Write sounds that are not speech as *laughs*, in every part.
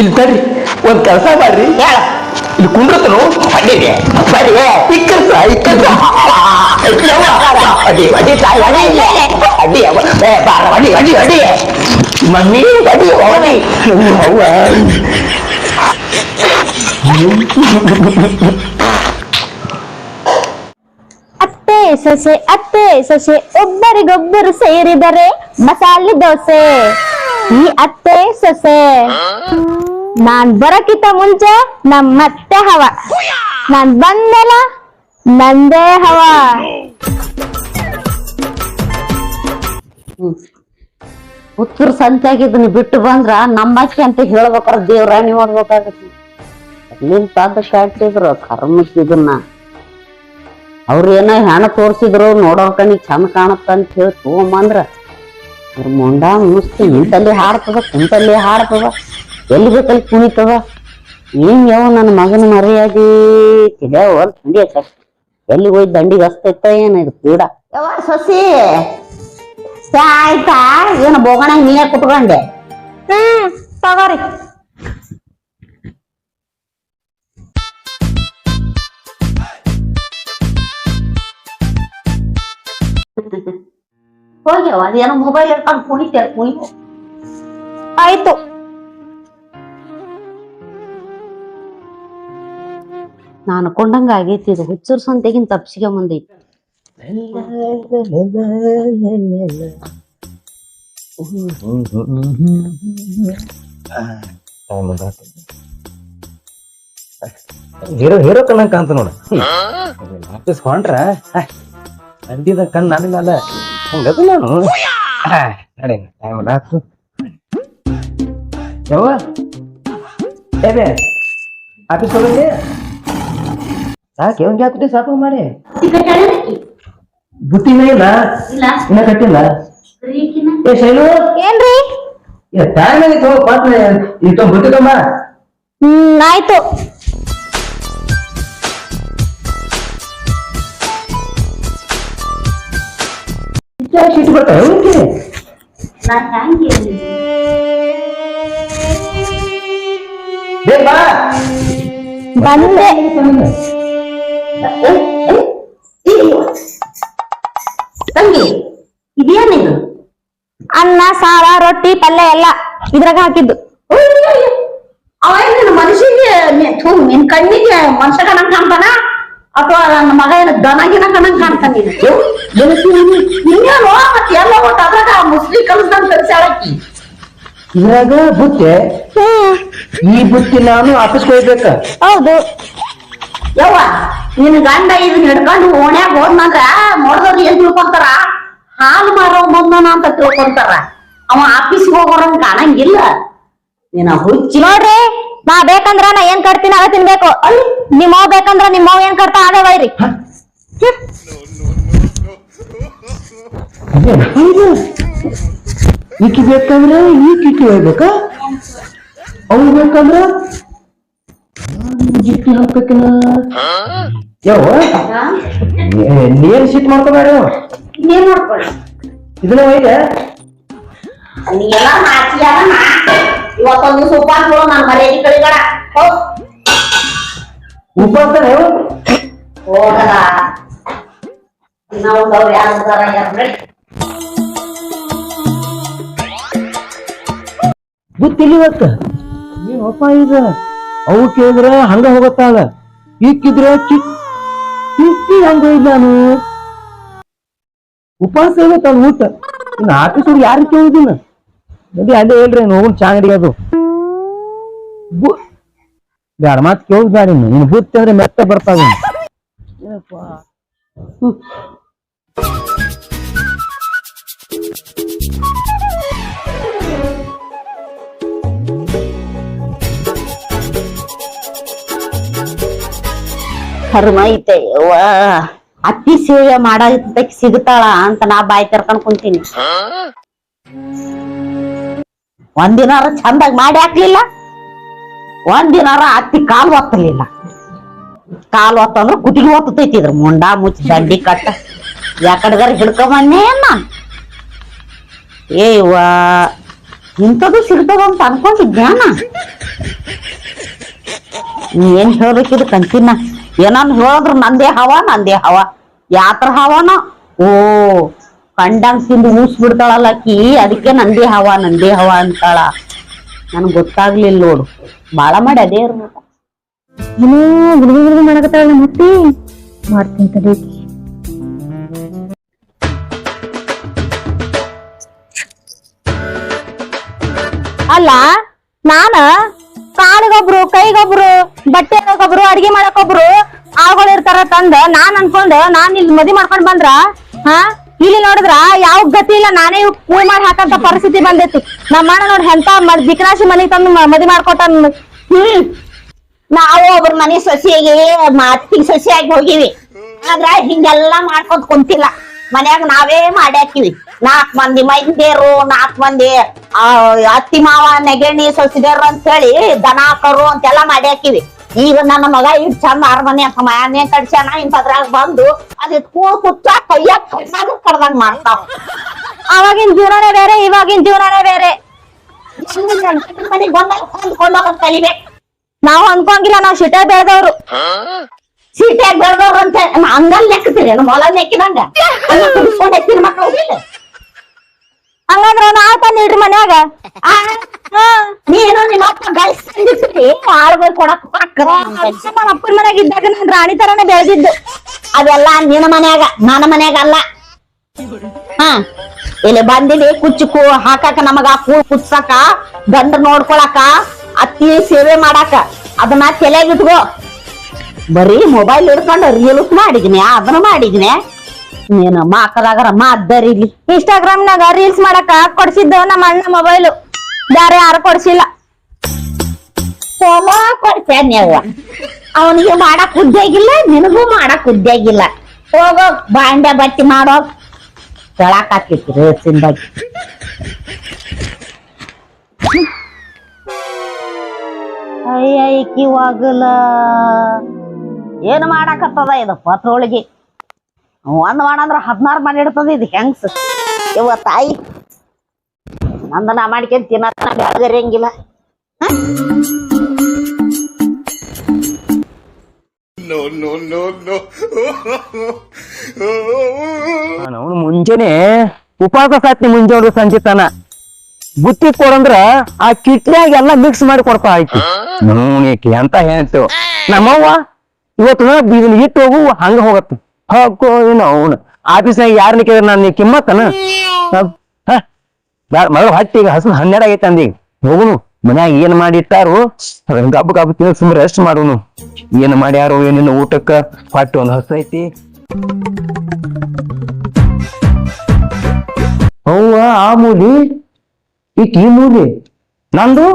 ಇಲ್ಲಿ ತಡ್ರಿ ಒಂದ್ ಕೆಲಸ ಮಾಡ್ರಿ ಹೇಳ ಇಲ್ಲಿ ಕುಂಡ್ರತನು ಅಡ್ಡಿಗೆ ಬರೀ ಇಕ್ಕರ್ಸ ಇಕ್ಕರ್ಸ ಅಡಿ ಅಡಿ ತಾಯಿ ಅಡಿ ಅಡಿ ಅವ ಏ ಬಾರ ಅಡಿ ಅಡಿ ಅಡಿ ಮಮ್ಮಿ ಅಡಿ ಅಡಿ ಅವ್ವ ಅತ್ತೆ ಸೊಸೆ ಅತ್ತೆ ಸೊಸೆ ಒಬ್ಬರಿಗೊಬ್ಬರು ಸೇರಿದರೆ ಮಸಾಲೆ ದೋಸೆ ಈ ಅತ್ತೆ, ಸೊಸೆ. ನಾನ್ ಬರಕಿತ ಮುಂಚೆ ನಮ್ಮತ್ತೆ ಹವ. ನಾನ್ ಬಂದೆಲ್ಲ, ನಂದೇ ಹವ. ಉತ್ತರ ಸಂತ್ಯಾಗ ಇದನ್ನ ಬಿಟ್ಟು ಬಂದ್ರ ನಮ್ಮಕ್ಕಿ ಅಂತ ಹೇಳ್ಬೇಕಾರ ದೇವ್ರಾಣಿ ಮಾಡ್ಬೇಕಾಗತ್ತೆ ಅಲ್ಲಿಂದ ತಂದ ಕಟ್ಟಿದ್ರು ಕರ್ಮಕ್ ಇದನ್ನ. ಅವ್ರ ಏನೋ ಹೆಣ ತೋರ್ಸಿದ್ರು, ನೋಡೋರ್ ಕಣಿ ಚಂದ ಕಾಣತ್ತ ಅಂತ ಹೇಳಿ ತಗೊಂಬಂದ್ರ ಮೊಂಡ ಮುಸ್ತಿ ನಿಂತಲ್ಲಿ ಹಾಡ್ತದ, ಕುಂತಲ್ಲಿ ಹಾಡ್ತದ, ಎಲ್ಲಿ ಬೇಕಲ್ಲಿ ಕುಣಿತದ. ಏನ್ ಯಾವ ನನ್ನ ಮಗನ ಮರ್ಯಾದೆ? ತಿಳ್ಯಾವ ಹೊಲ್ ಕುಡಿಯಕ ಎಲ್ಲಿ ಹೋಗಿ ದಂಡಿಗೆ ಹಸ್ತೈತ ಏನ ಇದು ಕೂಡ ಯಾವ ಸೊಸಿ ಆಯ್ತಾ? ಏನು ಬೋಗಣ ನೀನೇ ಕುಟ್ಕೊಂಡೆ ತಗೋರಿ. *laughs* ಹೋಗ್ಯಾವ? ಅದೇನೋ ಮೊಬೈಲ್ ಇಟ್ಕೊಂಡು ಕುಣಿತಾರ ಕುಣಿ. ಆಯ್ತು. ನಾನು ಕೊಂಡಂಗ ಆಗೈತಿ ಇದು ಹುಚ್ಚರ್ ಸಂತೆಗಿನ ತಪ್ಸಿಗೆ ಮುಂದೈತಿ ಹೀರೋ ಹೀರೋ ಕಣ್ಣಂಗ್ ಕಾಂತ ನೋಡ. ಆಫೀಸ್ ಹೊಂಟ್ರ ಅಂದಿದ ಕಣ್ ನನ್ನ ಮೇಲೆ ಹಂಗದು ನಾನು ನಡಿ ಟೈಮ್ ಆತು ಯಾವ ಏನೇ ಆಫೀಸ್ ಹೋಗಲಿ ಸಾಕೆ ಒಂದ್ ಜಾತ್ರೆ ಸಾಕು ಮಾಡಿ. ಬುತ್ತಿನ ಇಲ್ಲ. ಇನ್ನ ಕಟ್ಟಿಲ್ಲ? ಏ ಶೈಲು! ಏನ್ರಿ? ಟೈಮ್ ಆಗಿತ್ತು ಪಾತ್ರ ಇಟ್ಟು ಬುತ್ತಿ ತುಂಬ ಹ್ಮ್ ಆಯ್ತು. ಶೀಟ್ ಬರ್ತಾವೆ ಇವಕ್ಕೆ ಬೇಗ ಬಾ. ಬಂದೆ. ತಂಗಿ ಇದೇನಿದು ಅನ್ನ ಸಾರ ರೊಟ್ಟಿ ಪಲ್ಯ ಎಲ್ಲ ಇದ್ರಾಗ ಹಾಕಿದ್ದು. ಅವ ನಿನ್ನ ಮನಸ್ಸಿಗೆ ನಿನ್ ಕಣ್ಣಿಗೆ ಮನುಷ್ಯ ಕಣಂಗ್ ಕಾಣ್ತಾನ? ಅಥವಾ ನನ್ನ ಮಗ ಏನು ದನಗಿನ ಕಣಂಗ್ ಕಾಣ್ತಾನ ಇನ್ನೇನು ಮತ್ತೆ ಎಲ್ಲ ಒಟ್ಟು ಅದ್ರಾಗ ಮುಸ್ಲಿ ಕಲ್ಸ್ದಂಗ್ ಕಲ್ಸಾಳಕ್ಕಿ ಇದ್ರಾಗ ಬುತ್ತೆ ಹ್ಮ್ ಈ ಬುತ್ತಿ ನಾನು ಆಫೀಸ್ ಹೋಗ್ಬೇಕ ಹೌದು. ಯವ್ವ ನಿನ್ ಗಂಡ ಇದನ್ನ ಹಿಡ್ಕೊಂಡು ಓಣ್ಯಾಗ ಹೋದ್ನಂದ್ರ ನೋಡಿದವ್ರು ಏನ್ ತಿಳ್ಕೊಂತಾರ? ಹಾಲು ಮಾರೋ ಬಂದನ ಅಂತ ತಿಳ್ಕೊಂತಾರ. ಅವ ಆಫೀಸ್ ಹೋಗೋರಂಗ್ ಕಾಣಂಗಿಲ್ಲ. ನೀನ ಹುಚ್ಚಿ. ನೋಡ್ರಿ ನಾ ಬೇಕಂದ್ರ ನಾ ಏನ್ ಕಟ್ತೀನಿ ಅದ ತಿನ್ಬೇಕು. ನಿಮ್ಮ ಮಾವ್ ಬೇಕಂದ್ರ ನಿಮ್ಮ ಮಾವ್ ಏನ್ ಕಟ್ತಾ ಅದೇ ಒಯ್ರಿ ಈಕಿ ಬೇಕಂದ್ರೆ ಈಕಿ ಹೋಗ್ಬೇಕಾ? ಅವ್ರು ಬೇಕಂದ್ರ ಜಿಟ್ಟಿ ಹಾಕ್ಬೇಕಲ್ಲ ಯಾವ ನೀರ್ ಸಿಟ್ ಮಾಡ್ಕೋಬೇಡ ಇದನ್ನ ಒಯ್ದೆ? ಇವತ್ತೊಂದು ಬಿಡು ನಾನು ಮರ್ಯಾದೆ ಕಳಿಬೇಡ. ಹೋಗ್ ಉಪವಾಸ ಹೋಗಲ್ಲ. ಒಂದವ್ರು ಯಾರು ಯಾರು ಗೊತ್ತಿಲ್ಲ ಇವತ್ತ. ಏನಪ್ಪ ಇದ ಅವು ಕೇಳಿದ್ರ ಹಂಗ ಹೋಗತ್ತಾಳ. ಇಕ್ಕಿದ್ರೆ ಚಿಕ್ಕಿ ಹಂಗ ಇಲ್ಲ ನಾನು? ಉಪವಾಸ ಇವತ್ತ ಊಟ. ಇನ್ನು ಆಫೀಸ್ ಹುಡುಗಿ ಯಾರು ಕೇಳಿದಿನ ನಡಿ ಅಲ್ಲೇ ಹೇಳ್ರಿ ನೋವು ಚಾ ಅಂಗಡಿ ಅದು ಬ್ಯಾಡ ಮಾತು ಕೇಳಿದ್ ಬ್ಯಾಡ ಇನ್ನು ನೀನು ಬುತ್ತಿ ಅಂದ್ರೆ ಮೆತ್ತ ಬರ್ತಾವ ಕರ್ಮ ಐತೆ. ಅತ್ತಿ ಸೇವೆ ಮಾಡಕ್ಕೆ ಸಿಗುತ್ತಾಳ ಅಂತ ನಾ ಬಾಯಿ ತೆರ್ಕೊಂಡ್ ಕುಂತೀನಿ. ಒಂದಿನಾರ ಚಂದಾಗ ಮಾಡಿ ಹಾಕ್ಲಿಲ್ಲ ಒಂದಿನಾರ ಅತ್ತಿ ಕಾಲು ಒತ್ತಲಿಲ್ಲ. ಕಾಲ್ ಒತ್ತಂದ್ರ ಕುಟಿಗೆ ಒತ್ತತೈತಿ ಇದ್ರ ಮುಂಡ ಮುಚ್ಚಿ ದಂಡಿ ಕಟ್ಟ. ಯಾಕಡೆಗಾರ ಹಿಡ್ಕೊಂಬನ್ನೇ ನಾನು. ಏ ಇವ್ವ ಇಂಥದ್ದು ಸಿಗ್ತದ ಅಂತ ಅನ್ಕೊಂಡಿದ್ದೆ ನೀ ಏನ್ ಹೇಳ್ಬೇಕಿದು ಕಂತಿನ? ಏನನ್ ಹೇಳಿದ್ರು ನಂದೇ ಹವ ನಂದೇ ಹವ. ಯಾತ್ರ ಹವನ? ಓ ಕಂಡಂಗ್ ತಿಂದು ಊಸ್ ಬಿಡ್ತಾಳಲ್ಲ ಅಕ್ಕಿ. ಅದಕ್ಕೆ ನಂದೇ ಹವ ನಂದೇ ಹವ ಅಂತಾಳ. ನನ್ ಗೊತ್ತಾಗ್ಲಿಲ್ಲ ನೋಡು. ಬಾಳ ಮಾಡಿ ಅದೇ ಇರ್ಬೇಕು. ಏನೋ ಗುಡುಗು ಗುಡುಗು ಮಾಡಕತ್ತಾಳ ನಮ್ಮ ಅತ್ತಿ ಮಾಡ್ತೀನಿ ತಡಿ ಅಲ್ಲ ನಾನ ಕಾಲಿಗೊಬ್ರು ಕೈಗೊಬ್ರು ಬಟ್ಟೆ ಒಬ್ರು ಅಡಿಗೆ ಮಾಡಕೊಬ್ರು ಆಳ್ಗಳು ಇರ್ತಾರ ತಂದ. ನಾನ್ ಅನ್ಕೊಂಡ್, ನಾನ್ ಇಲ್ಲಿ ಮದಿ ಮಾಡ್ಕೊಂಡ್ ಬಂದ್ರ, ಹಾ? ಇಲ್ಲಿ ನೋಡಿದ್ರ ಯಾವ ಗತಿ ಇಲ್ಲ, ನಾನೇ ಇವ್ ಮಾಡಿ ಹಾಕಂತ ಪರಿಸ್ಥಿತಿ ಬಂದೈತಿ. ನಮ್ಮ ಅಣ್ಣ ನೋಡ್ ಎಂತ ಬಿಕನಾಶಿ ಮನಿ ತಂದು ಮದಿ ಮಾಡ್ಕೊತ ಹ್ಮ್. ನಾವು ಒಬ್ರ ಮನೆ ಸಸಿಯಾಗಿ ಮಾತಿಗೆ ಸಸಿಯಾಗಿ ಹೋಗಿವಿ. ಆದ್ರ ಹಿಂಗೆಲ್ಲಾ ಮಾಡ್ಕೊತ ಕುಂತಿಲ್ಲ. ಮನ್ಯಾಗ ನಾವೇ ಮಾಡಿ ಹಾಕಿವಿ. ನಾಲ್ಕ್ ಮಂದಿ ಮೈದೇರು ನಾಕ್ ಮಂದಿ ಆ ಅತ್ತಿ ಮಾವ ನೆಗಣಿ ಸೊಸಿದೇರು ಅಂತ ಹೇಳಿ ದನ ಕರು ಅಂತೆಲ್ಲಾ ಮಾಡಿ ಹಾಕಿವಿ. ಈಗ ನನ್ನ ಮಗ ಇಟ್ ಚಂದ ಅರಮನೆ ಅಂತ ಮನೆ ಕಡ್ಸ್ಯಾನ ಇಂಥದ್ರಾಗ ಬಂದು ಅದ್ ಕೂಳ್ ಕುಚ್ಚ ಕೈಯಾಗ ಕಣ್ಣಾಗ ಕಡ್ದಂಗ್ ಮಾಡ್ತಾವ. ಅವಾಗಿನ ಜೀವನನೇ ಬೇರೆ ಇವಾಗಿನ ಜೀವನನೇ ಬೇರೆ. ಮನೆಗ್ ಬಂದಾಗ ಹೊಂದ್ಕೊಂಡೋಗ ಕಲಿಬೇಕು. ನಾವ್ ಅನ್ಕೊಂಗಿಲ್ಲ ನಾವ್ ಶಿಟ ಬೆಳೆದವ್ರು. ಸೀಟ್ಯಾಗ ಬೆಳ್ದವ್ರು ಅಂತ ಹಂಗಲ್ ನೆಕ್ತೀರಿ ಮೊಲ ನೆಕ್ಕಿದಂಗ. ಮಕ್ಕಳು ಹೋಗಿಲ್ಲ ಹಂಗಂದ್ರ ನಾವ್ ತಂದಿಡ್ರಿ ಮನ್ಯಾಗ. ಆ, ನೀನು ನಿಮ್ಮ ಅಪ್ಪ ಗಳಿಸ್ಕೊಂಡಿರ್ತೀರಿ ಆಳ್ಗಳು ಕೊಡಕ್ ನಮ್ಮ ಅಪ್ಪನ ಮನ್ಯಾಗ ಇದ್ದಾಗ ನಾನ್ ರಾಣಿ ತರನೇ ಬೆಳೆದಿದ್ದು. ಅದೆಲ್ಲ ನಿನ್ನ ಮನ್ಯಾಗ ನನ್ನ ಮನ್ಯಾಗ ಅಲ್ಲ. ಹಾ. ಇಲ್ಲಿ ಬಂದಿಲಿ ಕುಚ್ಚು ಕೂ ಹಾಕಾಕ ನಮಗ ಕೂಳ್ ಕುಚ್ಚಾಕ ಗಂಡ ನೋಡ್ಕೊಳಕ ಅತ್ತಿ ಸೇವೆ ಮಾಡಾಕ. ಅದನ್ನ ತಲೆಗಿಟ್ಕೋ ಬರೀ ಮೊಬೈಲ್ ಹಿಡ್ಕೊಂಡು ರೀಲ್ಸ್ ಮಾಡಿದ್ನಿ ಅದನ್ನ ಮಾಡಿದ್ನೆ. ನೀನು ಮಾಕದಾಗರ ಮಾದ್ದರಿಲಿ. ಇನ್ಸ್ಟಾಗ್ರಾಮ್ ನಾಗ ರೀಲ್ಸ್ ಮಾಡಕ ಕೊಡ್ಸಿದ್ದು ನಮ್ಮ ಅಣ್ಣ ಮೊಬೈಲ್ ಬೇರೆ ಯಾರು ಕೊಡ್ಸಿಲ್ಲ. ಸೋಮ ಕೊಡ್ತೇನ್ಯವ್ವ ಅವನಿಗೆ ಮಾಡಕ್ ಉದ್ದಾಗಿಲ್ಲ ನಿನಗೂ ಮಾಡಕ್ ಉದ್ದಾಗಿಲ್ಲ ಹೋಗೋ, ಬಾಂಡೆ ಬಟ್ಟಿ ಮಾಡೋ. ಕೆಳಕಾಕಿತ್ತು ಹಾಕಿತ್ತು ಅಯ್ಯ ಇಕ್ಕಿವಾಗಲ ಏನು ಮಾಡಾಕತ್ತದ ಇದು ಪತ್ರೋಳಿಗೆ? ಒಂದ್ ಮಾಡಂದ್ರ ಹದಿನಾರು ಮನೆ ಇಡ್ತದ ಇದು ಹೆಂಗ್ಸ ಇವ ತಾಯಿ. ನಂದನ ಮಾಡ್ಕೊಂಡ್ ತಿನ್ನತ್ತ ಬೆಳಗರಿಯಂಗಿಲ್ಲ ಅವನು ಮುಂಜಾನೆ ಉಪವಾಸ ಸಾತ್ನಿ ಮುಂಜಾನೆ ಸಂಜೆ ತನ. ಬುತ್ತಿ ಕೊಡಂದ್ರ ಆ ಕಿಟ್ನ್ಯಾಗ ಎಲ್ಲ ಮಿಕ್ಸ್ ಮಾಡಿ ಕೊಡ್ತಾ ಆಯ್ತು. ನೋಣಿಕೆ ಅಂತ ಹೇಳ್ತು ನಮ್ಮವ್ವ ಇವತ್ತು ಇದನ್ನ ಇಟ್ಟು ಹೋಗು ಹಂಗ ಹೋಗತ್ತ ಹಾಕೋ ಏನು ಅವನು ಆಫೀಸ್ನಾಗ ಯಾರನ್ನ ಕೇಳಿದ್ರೆ ನಾನು ಕಿಮ್ಮತ್ತನ? ಮೊದಲು ಈಗ ಹಸು ಹನ್ನೆರಡು ಆಗೈತೆ ಅಂದೀಗ ಹೋಗುನು. ಮನ್ಯಾಗ ಏನ್ ಮಾಡಿಟ್ಟಾರು? ಅದನ್ನ ಗಬ್ಬ ಗಬ್ಬ ತಿನ್ನ ಸುಮ್ಮನೆ ರೆಸ್ಟ್ ಮಾಡುನು. ಏನ್ ಮಾಡ್ಯಾರು ಏನಿಲ್ಲ ಊಟಕ್ಕ? ಹೊಟ್ಟೆ ಒಂದು ಹಸು ಐತಿ. ಅವ್ವ ಆ ಮೂಲಿ? ಈಕ ಈ ಮೂಲಿ? ನಂದು?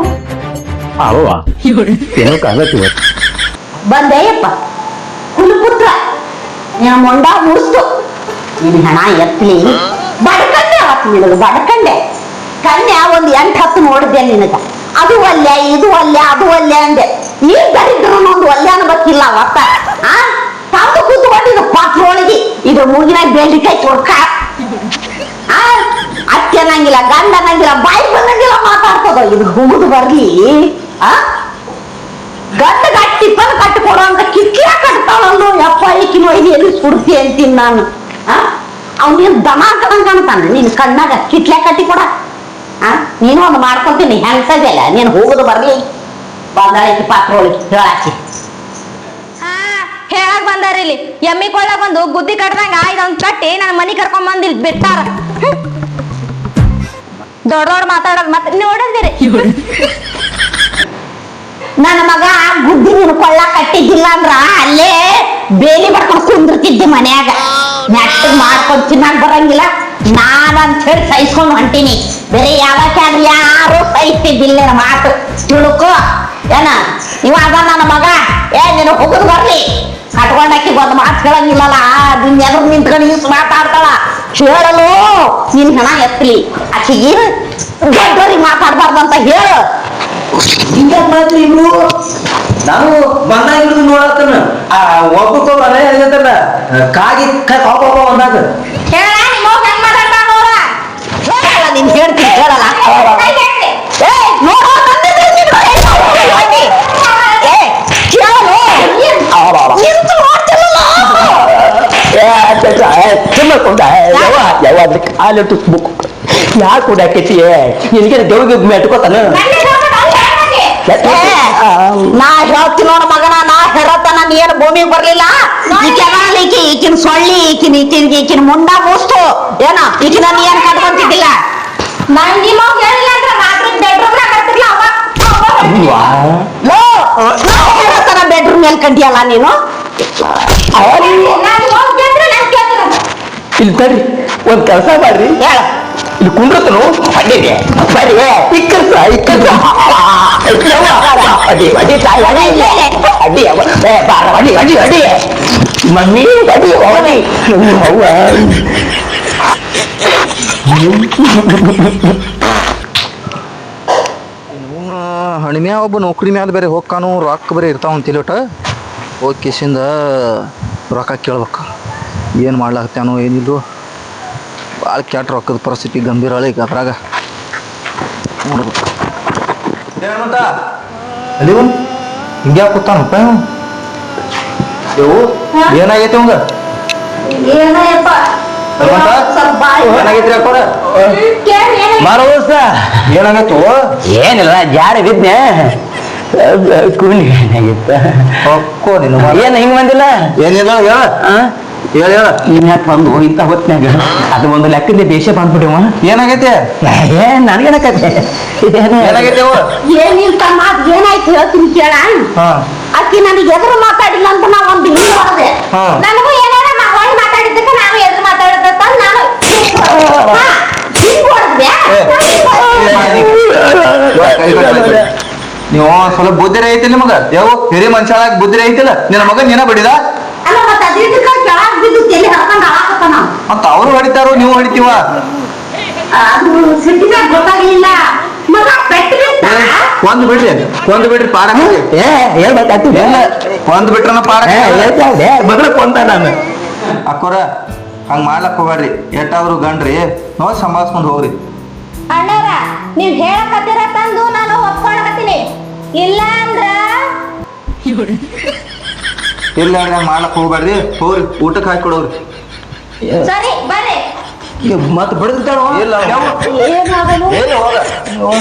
ಅವ್ವ ಬಂದೇಯಪ್ಪ ನಿನ್ನ ಮೊಂಡ ಮುಡ್ಸ್ತು ನಿನ್ ಹಣ ಎತ್ತಲಿ ಬಡ್ಕಂಡೆ ಆತು ನಿನಗ ಬಡ್ಕಂಡೆ ಕನ್ಯಾ ಒಂದು ಎಂಟ್ ಹತ್ತು ನೋಡಿದ್ದೆ ನಿನಗ. ಅದು ಒಲ್ಲೆ ಇದು ಒಲ್ಲೆ ಅದು ಒಲ್ಲೆ ಅಂದೆ. ಈಗ ದರಿದ್ರ ಒಂದು ಒಲ್ಲೆ ಅನ್ಬೇಕಿಲ್ಲ ಒತ್ತ ಆ? ತಂದು ಕೂತ್ಕೊಂಡಿದ್ದು ಪಾತ್ರೋಳಿಗೆ. ಇದು ಮೂಗಿನ ಬೇಡಿಕಾಯಿ ಚೊಡ್ಕ ಆ? ಅತ್ತೆ ಅನ್ನಂಗಿಲ್ಲ ಗಂಡ ಅನ್ನಂಗಿಲ್ಲ ಬಾಯಿ ಬಂದಂಗಿಲ್ಲ ಮಾತಾಡ್ತದ? ಇದು ಹುಗುದು ಬರ್ಲಿ. ಆ? ಗಂಡ ಗಟ್ಟಿ ಕಟ್ಟಿಕೊಡೋ ಕಟ್ಟಿ ಕೊಡೋ ಅಂತ ಕಿಕ್ಕಿಯ ಕಟ್ತಾಳಲ್ಲೋ ಯಪ್ಪ ಐ ಒಯ್ದು ಎಲ್ಲಿ ಸುಡ್ತಿ ಅಂತೀನಿ ನಾನು? ಅವನಿಗೆ ದಮ ಕಣಂಗ್ ಕಾಣ್ತಾನ? ನಿನ್ ಕಣ್ಣಾಗ ಕಿಟ್ಲೆ ಕಟ್ಟಿ ಕೊಡ ಆ? ನೀನು ಒಂದು ಮಾಡ್ಕೊಂತೀನಿ ಹೆಂಗ್ಸದೆಲ್ಲ ನೀನು ಹೋಗುದು ಬರ್ಲಿ. ಬಂದಾಳಿಕೆ ಒಳಗೆ ಹೇಳಾಕಿ ಹೇಳಕ್ ಬಂದಾರ ಇಲ್ಲಿ. ಎಮ್ಮಿ ಕೊಳ್ಳ ಬಂದು ಗುದ್ದಿ ಆಯ್ದ ಒಂದ್ ಕಟ್ಟಿ ನನ್ನ ಮನಿ ಕರ್ಕೊಂಡ್ ಬಂದ್ ಇಲ್ಲಿ ಬಿಟ್ಟಾರ. ದೊಡ್ಡ ದೊಡ್ಡ ಮಾತಾಡೋದ್ ಮತ್ತೆ ನೋಡಿದಿರಿ ನನ್ನ ಮಗ ಬುದ್ಧಿ ನೀನು ಕೊಳ್ಳ ಕಟ್ಟಿದ್ದಿಲ್ಲ ಅಂದ್ರ ಅಲ್ಲೇ ಬೇಲಿ ಬರ್ಕೊಂಡು ಕುಂದಿರ್ತಿದ್ದೆ ಮನ್ಯಾಗ. ನೆಟ್ಟಗ್ ಮಾಡ್ಕೊಂಡು ತಿನ್ನಕ್ ಬರಂಗಿಲ್ಲ. ನಾನು ಅಂತ ಹೇಳಿ ಸಹಿಸ್ಕೊಂಡು ಹೊಂಟೀನಿ. ಬೇರೆ ಯಾವಕ್ಕೆ ಆದ್ರೂ ಯಾರು ಸಹಿಸ್ತಿದ್ದಿಲ್ಲ ಮಾತು. ತಿಳ್ಕೊ. ಏನ? ಇವ ಅದ ನನ್ನ ಮಗ. ಏ, ನೀನು ಹೋಗುದು ಬರ್ಲಿ. ಕಟ್ಕೊಂಡಾಕಿ ಒಂದ್ ಮಾತು ಕೇಳಂಗಿಲ್ಲಲ್ಲ ನಿನ್ ಎದುರು ನಿಂತ್ಕೊಂಡು ಇಸ್ ಮಾತಾಡ್ತಾಳ. ಹೇಳಲು ನಿನ್ ಹಣ ಎತ್ತಲಿ ಆಕೆಗೆ ದೊಡ್ಡವ್ರಿಗೆ ಮಾತಾಡ್ಬಾರ್ದು ಅಂತ ಹೇಳು. ಹಿಂಗ ಮಾತ್ರ ಇಬ್ರು ನಾನು ಬಂದ ಹಿಡಿದು ನೋಡತ್ತನ ಆ ಒಬ್ಬಕ್ಕೊಬ್ಬ ಅದೇ ಹೇಳ್ತಾನ ಕಾಗಿ ಒಬ್ಬೊಬ್ಬ ಒಂದಾಗ ನೀನ್ ಹೇಳ್ತೀನಿ ಹೇಳಲ್ಲ ತಿಮ್ಮಕೊಂಡ ಯಾವ ಯಾವ ಕಾಲಿಟ್ಟು ಯಾಕೆ ಕೂಡಾಕೈತಿ ನಿನಗೆ ದೇವ್ಗೆ ಮೆಟ್ಕೋತಾನ ನಾ ಹೇಳ್ತೀನಿ ನೋಡ ಮಗನ ನಾ ಹೇಳತನ ನೀ ಏನು ಭೂಮಿಗೆ ಬರ್ಲಿಲ್ಲ? ಈಕೆನ ಈಕಿ ಈಕಿನ ಸೊಳ್ಳಿ ಈಕಿನ ಈಕಿನ ಈಕಿನ ಮುಂಡ ಮೂಸ್ತು. ಏನ ಈಕಿನ ನೀ ಏನ್ ಕಟ್ಕೊಂತಿದ್ದಿಲ್ಲ ನಾನ್ ನಿಮ್ಮ ಅಂದ್ರೆ ರಾತ್ರಿ ಬೆಡ್ರೂಮ್ ನಾಗ ಬರ್ತಿರ್ಲ ಅವ ಲೋ ನಾ ಹೇಳತನ ಬೆಡ್ರೂಮ್ ಮೇಲೆ ಕಂಡಿಯಲ್ಲ ನೀನು? ನಾನು ನಾನು ಇಲ್ಲಿ ತಡ್ರಿ ಒಂದ್ ಕೆಲಸ ಮಾಡ್ರಿ. ಹೇಳ. ಇಲ್ಲಿ ಕುಂಡ್ರತನು. ಬರ್ರಿ ಇಕ್ಕರ್ಸ ಇಕ್ಕರ್ಸ ಹಣಿಮ್ಯಾ ಒಬ್ಬ ನೌಕರಿ ಮ್ಯಾಲ ಬೇರೆ ಹೋಗ್ಕಾನು ರೊಕ್ಕ ಬೇರೆ ಇರ್ತಾವ ಅಂತ ಒಟ್ಟು ಹೋಗಿ ಕಿಸಿಂದ ರೊಕ್ಕ ಕೇಳ್ಬೇಕು ಏನು ಮಾಡ್ಲಾಕತ್ಯಾನೋ ಏನಿಲ್ಲ ಭಾಳ ಕೆಟ್ಟ ರೊಕ್ಕದ ಪರಿಸ್ಥಿತಿ, ಗಂಭೀರ ಈಗ ಅದ್ರಾಗ. ನೋಡ್ಬೇಕು. ಏನಂತ ಅಲ್ಲಿ ಒಂದು ಹಿಂಗ್ಯಾ ಕೂತಾನಪ್ಪ ಇವ ದೇವು ಏನಾಗೈತಿ ಅವಂಗ ಏನಯ್ಯಪ್ಪ ಹನುಮಂತ? ಸ್ವಲ್ಪ ಬಾಯಿ ಏನಾಗೈತ್ರಿ ಅಕ್ಕೋರ? ಕೇಳಿ ಏನಾಯ್ತು? ಏನಿಲ್ಲ ಜಾರಿ ಬಿದ್ನೆ. ಕೂಲಿ ಏನಾಗಿತ್ತ ಹೊಕ್ಕೋ ನೀನು ಏನ್ ಹಿಂಗ್ ಬಂದಿಲ್ಲ? ಏನಿಲ್ಲ ಹೇಳ. ಆ? ಹೇಳ ಹೇಳ ನೀನ್ ಯಾಕೆ ಬಂದು ಇಂಥ ಹೊತ್ನ್ಯಾಗ ಅದು ಒಂದು ಲೆಕ್ಕದ ದೇಶ ಬಂದ್ಬಿಟ್ಟಿವ ಏನಾಗೈತಿ ಏ ನನಗೇನಕತ್ತೆ ಏನಾಗೈತಿ ಅವ ಏನಿಲ್ಲ ಏನಾಯ್ತು ಹೇಳ್ತೀನಿ ಕೇಳ ಹಾ ಅಕ್ಕಿ ನನಗೆ ಎದುರು ಮಾತಾಡಿಲ್ಲ ಅಂತ ನಾ ಒಂದು ಹಿಂಗ್ ನನಗೂ ಹೊಳ್ ಮಾತಾಡಿದ್ದಕ್ಕೆ ನಾನು ಎದುರು ಮಾತಾಡಿದ್ದ ನಾನು ಹಾ, ಹಿಂಗ್ ಹೊಡ್ದೆ? ನೀವು ಸ್ವಲ್ಪ ಬುದ್ಧಿ ಐತಿ ನಿಮಗ ಯಾವ ಹಿರಿ ಮನುಷ್ಯ ಬುದ್ಧಿ ಐತಿಲ್ಲ ನಿನ್ನ ಮಗ ನೀನ ಬಡಿದ ಅಲ್ಲ ಮತ್ತೆ ಅದಿದ್ದಕ್ಕ ಕೆಳಗ್ ಬಿದ್ದು ತಲೆ ಹರ್ಕೊಂಡ್ ಆಳಾಕತ್ತಾನ ಮತ್ತ ಅವ್ರು ಹೊಡಿತಾರೋ ನೀವು ಹೊಡಿತೀವ? ಅದು ಸಿಟ್ಟಿನಾಗ ಗೊತ್ತಾಗ್ಲಿಲ್ಲ. ಮಗ ಒಂದ್ ಬಿಡ್ರಿ ಒಂದ್ ಬಿಡ್ರಿ ಪಾಡ ಏ ಒಂದ್ ಬಿಟ್ರನ ಪಾಡ ನಾನು. ಅಕ್ಕೋರ ಹಂಗ ಮಾಡ್ಲಕ್ ಹೋಗ್ಬೇಡ್ರಿ. ಎಟ್ಟಾದ್ರು ಗಂಡ್ರಿ. ನೋ ಸಂಭಾಳ್ಸ್ಕೊಂಡ್ ಹೋಗ್ರಿ. ಅಣ್ಣಾರ ನೀವ್ ಹೇಳಕತ್ತೀರ ತಂದು ನಾನು ಒಪ್ಕೊಳಕತ್ತೀನಿ. ಇಲ್ಲ ಅಂದ್ರ ಇಲ್ಲ ಮಾಡಕ್ ಹೋಗ್ಬೇಡ್ರಿ ಹೋಗ್ರಿ ಊಟಕ್ಕೆ ಹಾಕಿ ಕೊಡೋರಿ. ಸರಿ ಬರ್ರಿ. ಮತ್ತೆ ಬಿಡಿಸ್ತಾಳ ಇಲ್ಲ. ಹೋಗ.